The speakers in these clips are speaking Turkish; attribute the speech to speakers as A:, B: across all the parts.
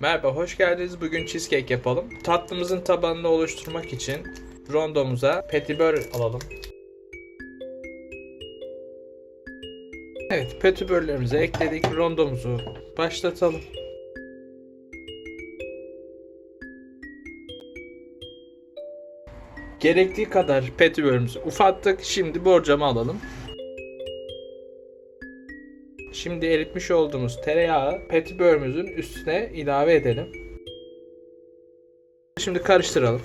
A: Merhaba, hoş geldiniz. Bugün cheesecake yapalım. Tatlımızın tabanını oluşturmak için rondomuza petibör alalım. Evet, petibörlerimizi ekledik. Rondomuzu başlatalım. Gerektiği kadar petibörümüzü ufattık. Şimdi borcamı alalım. Şimdi eritmiş olduğumuz tereyağı petibörümüzün üstüne ilave edelim. Şimdi karıştıralım.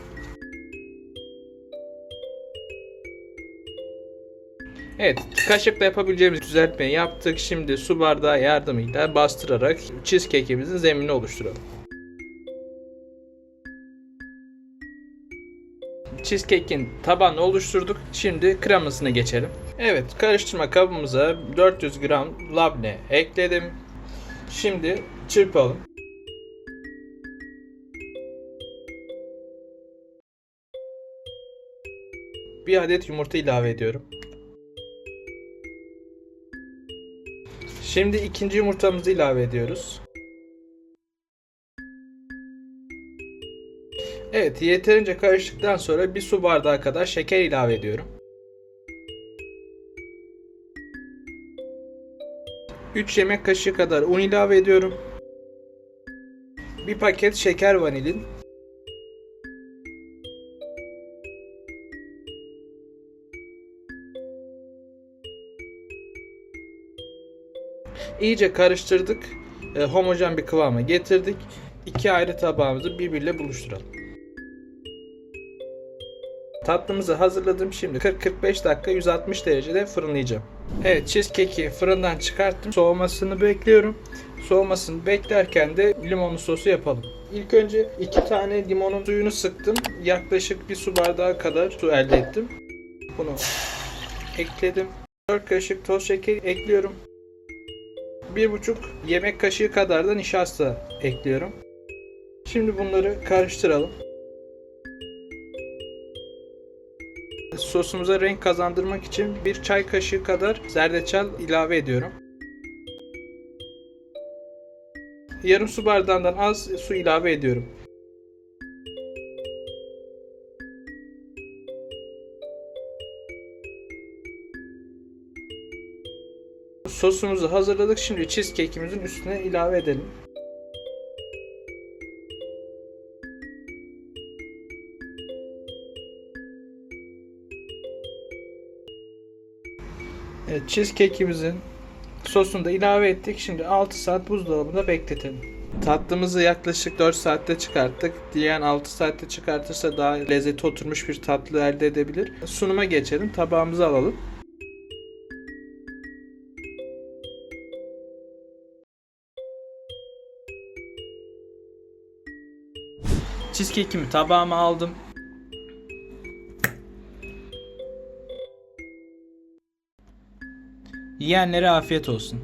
A: Evet, kaşıkla yapabileceğimiz düzeltmeyi yaptık. Şimdi su bardağı yardımıyla bastırarak cheesecake'imizin zeminini oluşturalım. Cheesecake'in tabanını oluşturduk. Şimdi kremasına geçelim. Evet, karıştırma kabımıza 400 gram labne ekledim. Şimdi çırpalım. Bir adet yumurta ilave ediyorum. Şimdi ikinci yumurtamızı ilave ediyoruz. Evet, yeterince karıştıktan sonra bir su bardağı kadar şeker ilave ediyorum. 3 yemek kaşığı kadar un ilave ediyorum. Bir paket şeker vanilin. İyice karıştırdık. E, homojen bir kıvama getirdik. İki ayrı tabağımızı birbiriyle buluşturalım. Tatlımızı hazırladım. Şimdi 40-45 dakika 160 derecede fırınlayacağım. Evet cheesecake'i fırından çıkarttım. Soğumasını bekliyorum. Soğumasını beklerken de limonlu sosu yapalım. İlk önce iki tane limonun suyunu sıktım. Yaklaşık bir su bardağı kadar su elde ettim. Bunu ekledim. 4 kaşık toz şeker ekliyorum. 1,5 yemek kaşığı kadar da nişasta ekliyorum. Şimdi bunları karıştıralım. Sosumuza renk kazandırmak için bir çay kaşığı kadar zerdeçal ilave ediyorum. Yarım su bardağından az su ilave ediyorum. Sosumuzu hazırladık. Şimdi cheesecake'imizin üstüne ilave edelim. Evet, cheesecake'imizin sosunu da ilave ettik. Şimdi 6 saat buzdolabında bekletelim. Tatlımızı yaklaşık 4 saatte çıkarttık. Diyen 6 saatte çıkartırsa daha lezzeti oturmuş bir tatlı elde edebilir. Sunuma geçelim. Tabağımızı alalım. Cheesecake'imi tabağıma aldım. Yiyenlere afiyet olsun.